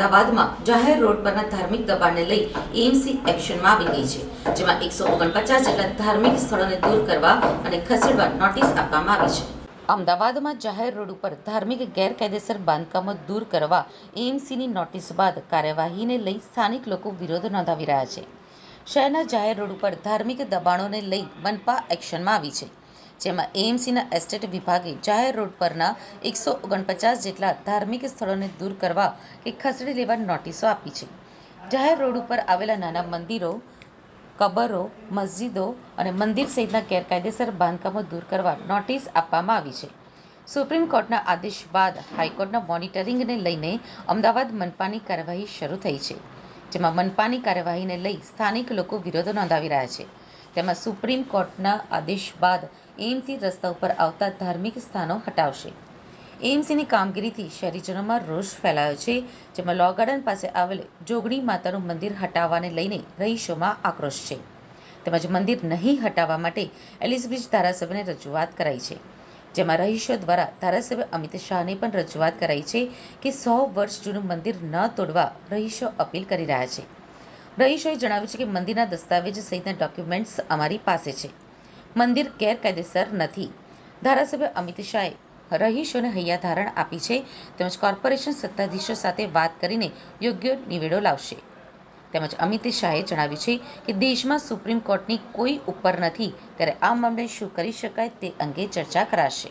અમદાવાદમાં જાહેર રોડ પરના ધાર્મિક દબાણને લઈ એએમસી એક્શનમાં આવી ગઈ છે, જેમાં એકસો ઓગણપચાસ જેટલા ધાર્મિક સ્થળોને દૂર કરવા અને ખસેડવા નોટિસ આપવામાં આવી છે. અમદાવાદમાં જાહેર રોડ ઉપર ધાર્મિક ગેરકાયદેસર બાંધકામો દૂર કરવા એએમસીની નોટિસ બાદ કાર્યવાહીને લઈ સ્થાનિક લોકો વિરોધ નોંધાવી રહ્યા છે. શહેરના જાહેર રોડ ઉપર ધાર્મિક દબાણોને લઈ મનપા એક્શનમાં આવી છે. જેમાં એએમસીના એસ્ટેટ વિભાગે જાહેર રોડ પરના એકસો ઓગણપચાસ જેટલા ધાર્મિક સ્થળોને દૂર કરવા કે ખસેડી લેવા નોટિસો આપી છે. જાહેર રોડ ઉપર આવેલા નાના મંદિરો, કબરો, મસ્જિદો અને મંદિર સહિતના ગેરકાયદેસર બાંધકામો દૂર કરવા નોટિસ આપવામાં આવી છે. સુપ્રીમ કોર્ટના આદેશ બાદ હાઈકોર્ટના મોનિટરિંગને લઈને અમદાવાદ મનપાની કાર્યવાહી શરૂ થઈ છે, જેમાં મનપાની કાર્યવાહીને લઈ સ્થાનિક લોકો વિરોધ નોંધાવી રહ્યા છે. તેમાં સુપ્રીમ કોર્ટના આદેશ બાદ એમસી રસ્તા ઉપર આવતા ધાર્મિક સ્થાનો હટાવશે. એમસીની કામગીરીથી શહેરીજનોમાં રોષ ફેલાયો છે, જેમાં લો ગાર્ડન પાસે આવેલ જોગણી માતાનું મંદિર હટાવવાને લઈને રહીશોમાં આક્રોશ છે. તેમજ મંદિર નહીં હટાવવા માટે એલિઝબ્રિજ ધારાસભ્યને રજૂઆત કરાઈ છે, જેમાં રહીશો દ્વારા ધારાસભ્ય અમિત શાહને પણ રજૂઆત કરાઈ છે કે સો વર્ષ જૂનું મંદિર ન તોડવા રહીશો અપીલ કરી રહ્યા છે. રહીશોએ જણાવ્યું છે કે મંદિરના દસ્તાવેજ સહિતના ડોક્યુમેન્ટ્સ અમારી પાસે છે. મંદિર ગેરકાયદેસર નથી. ધારાસભ્ય અમિત શાહે રહીશોને હૈયાધારણ આપી છે તેમજ કોર્પોરેશન સત્તાધીશો સાથે વાત કરીને યોગ્ય નિવેડો લાવશે. તેમજ અમિત શાહે જણાવ્યું છે કે દેશમાં સુપ્રીમ કોર્ટની કોઈ ઉપર નથી. ત્યારે આ મામલે શું કરી શકાય તે અંગે ચર્ચા કરાશે.